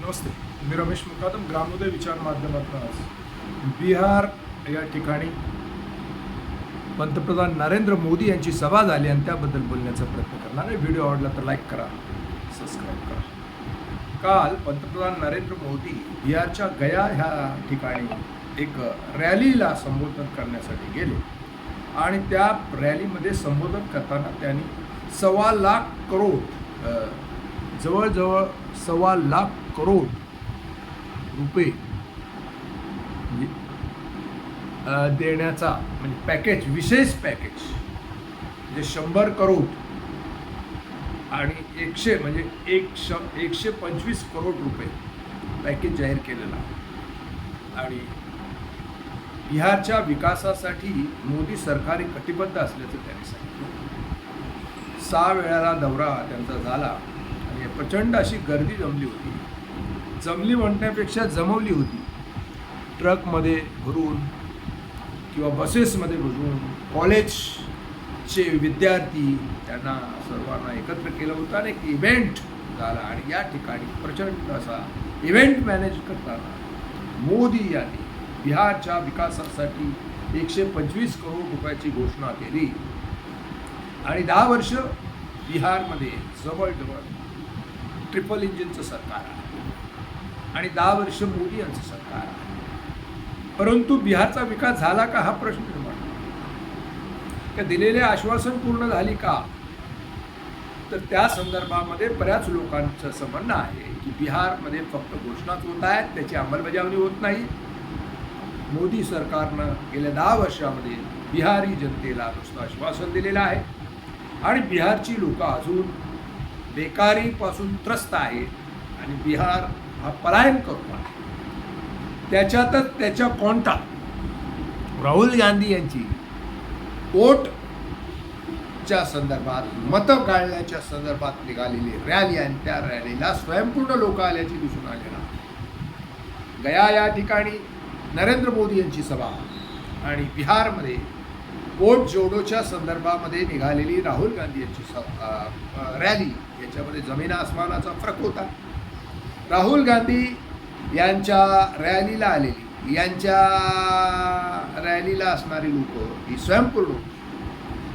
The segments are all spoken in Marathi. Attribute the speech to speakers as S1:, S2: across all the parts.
S1: नमस्ते मी रमेश मुकादम ग्रामोदय विचार माध्यमातून आज. बिहार या ठिकाणी पंतप्रधान नरेंद्र मोदी यांची सभा झाली आणि त्याबद्दल बोलण्याचा प्रयत्न करणार आणि व्हिडिओ आवडला तर लाईक करा सबस्क्राईब करा. काल पंतप्रधान नरेंद्र मोदी बिहारच्या गया ह्या ठिकाणी एक रॅलीला संबोधन करण्यासाठी गेले. आणि त्या रॅलीमध्ये संबोधन करताना त्यांनी सव्वा लाख करोड जवळजवळ सव्वा लाख करोड रुपये देण्याचा म्हणजे पॅकेज विशेष पॅकेज म्हणजे शंभर करोड आणि एकशे म्हणजे एक श एकशे पंचवीस करोड रुपये पॅकेज जाहीर केलेला आणि बिहारच्या विकासासाठी मोदी सरकार कटिबद्ध असल्याचं त्यांनी सांगितलं. सहा वेळाला दौरा त्यांचा झाला. प्रचंड अशी गर्दी जमली होती. जमली म्हणण्यापेक्षा जमवली होती. ट्रकमध्ये भरून किंवा बसेसमध्ये भरून कॉलेजचे विद्यार्थी त्यांना सर्वांना एकत्र केलं होतं आणि एक इव्हेंट झाला आणि या ठिकाणी प्रचंड असा इव्हेंट मॅनेज करताना मोदी यांनी बिहारच्या विकासासाठी एकशे पंचवीस करोड रुपयाची घोषणा केली. आणि दहा वर्ष बिहारमध्ये जवळजवळ ट्रिपल इंजिनचं सरकार आहे. आणि दहा वर्ष मोदी यांचं सरकार आहे. परंतु बिहारचा विकास झाला का हा प्रश्न निर्माण का दिलेले आश्वासन पूर्ण झाली का? तर त्या संदर्भामध्ये बऱ्याच लोकांचं असं म्हणणं आहे की बिहारमध्ये फक्त घोषणाच होत आहेत त्याची अंमलबजावणी होत नाही. मोदी सरकारनं गेल्या दहा वर्षामध्ये बिहारी जनतेला नुसतं आश्वासन दिलेलं आहे. आणि बिहारची लोकं अजून बेकारीपासून त्रस्त आहे आणि बिहार हा पलायन करतो आहे त्याच्यातच त्याच्या कोणता राहुल गांधी यांची वोटच्या संदर्भात मतं काढण्याच्या संदर्भात निघालेली रॅली आणि त्या रॅलीला स्वयंपूर्ण लोक आल्याची दिसून आलेला आहे. गया या ठिकाणी नरेंद्र मोदी यांची सभा आणि बिहारमध्ये बोट जोडोच्या संदर्भामध्ये निघालेली राहुल गांधी यांची स रॅली याच्यामध्ये जमीन आसमानाचा फरक होता. राहुल गांधी यांच्या रॅलीला आलेली यांच्या रॅलीला असणारी लोक ही स्वयंपूर्ण होती.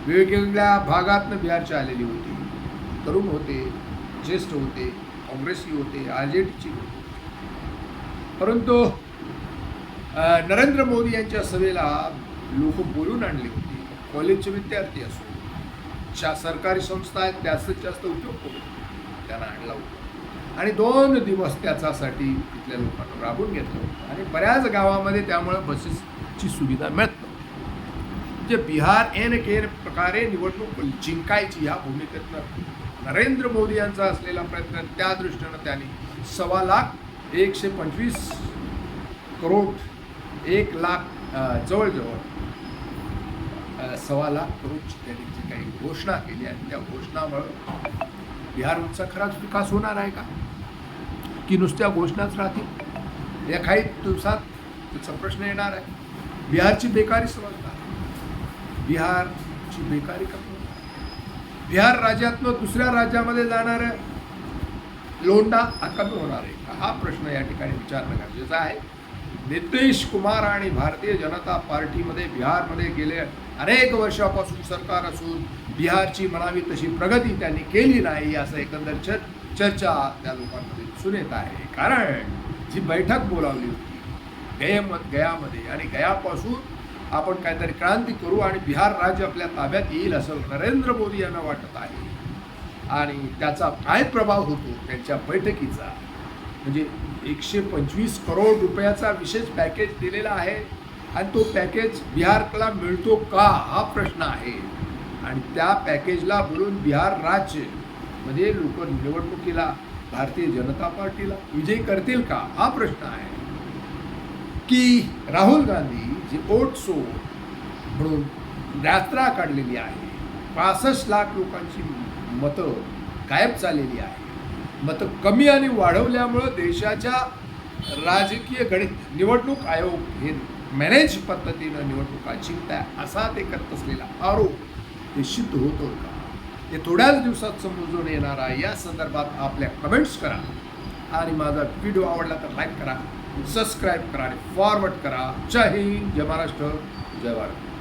S1: वेगवेगळ्या भागातनं बिहारच्या आलेली होती. तरुण होते ज्येष्ठ होते काँग्रेसी होते आर जे डीची होते. परंतु नरेंद्र मोदी यांच्या सभेला लोक बोलून आणले होते. कॉलेजचे विद्यार्थी असो ज्या सरकारी संस्था आहेत जास्तीत जास्त उपयोग करून त्यांना आणला होता. आणि दोन दिवस त्याच्यासाठी तिथल्या लोकांना राबून घेतलं होतं. आणि बऱ्याच गावामध्ये त्यामुळं बसेसची सुविधा मिळत म्हणजे बिहार एन केन प्रकारे निवडणूक जिंकायची ह्या भूमिकेतनं नरेंद्र मोदी यांचा असलेला प्रयत्न त्या दृष्टीनं त्यांनी सव्वा लाख एकशे पंचवीस करोड एक लाख जवळजवळ सव्वा लाख करोडची त्यांनी जी काही घोषणा केली आणि त्या घोषणामुळं बिहारचा खराच विकास होणार आहे का? की नुसत्या घोषणाच राहतील? या काही दिवसात त्याचा प्रश्न येणार आहे. बिहारची बेकारी समजणार बिहारची बेकारी कमी होणार? बिहार राज्यातनं दुसऱ्या राज्यामध्ये जाणारं लोंढा हा कमी होणार आहे. हा प्रश्न या ठिकाणी विचारणं गरजेचं आहे. नितीश कुमार आणि भारतीय जनता पार्टीमध्ये बिहारमध्ये गेले अनेक वर्षापासून सरकार असून बिहारची म्हणावी तशी प्रगती त्यांनी केली नाही असं एकंदर चर चर्चा त्या लोकांमध्ये दिसून येत आहे. कारण जी बैठक बोलावली होती गयम गयामध्ये आणि गयापासून आपण काहीतरी क्रांती करू आणि बिहार राज्य आपल्या ताब्यात येईल असं नरेंद्र मोदी यांना वाटत आहे. आणि त्याचा काय प्रभाव होतो त्यांच्या बैठकीचा? म्हणजे एकशे पंचवीस करोड रुपयाचा विशेष पॅकेज दिलेला आहे. आणि तो पॅकेज बिहारला मिळतो का? हा प्रश्न आहे. आणि त्या पॅकेजला बोलून बिहार राज्य म्हणजे लोक निवडणुकीला भारतीय जनता पार्टीला विजयी करतील का? हा प्रश्न आहे. की राहुल गांधी जे ओट सो म्हणून यात्रा काढलेली आहे. पासष्ट लाख लोकांची मतं गायब झालेली आहे मतं कमी आणि वाढवल्यामुळं देशाच्या राजकीय गणित निवडणूक आयोग हे मॅनेज पद्धतीनं निवडणुका जिंकताय असा ते करत असलेला आरोप ते सिद्ध होतो का ते थोड्याच दिवसात समजून येणार आहे. या संदर्भात आपल्या कमेंट्स करा. आणि माझा व्हिडिओ आवडला तर लाईक करा सबस्क्राईब करा आणि फॉरवर्ड करा. जय हिंद जय महाराष्ट्र जय भारत.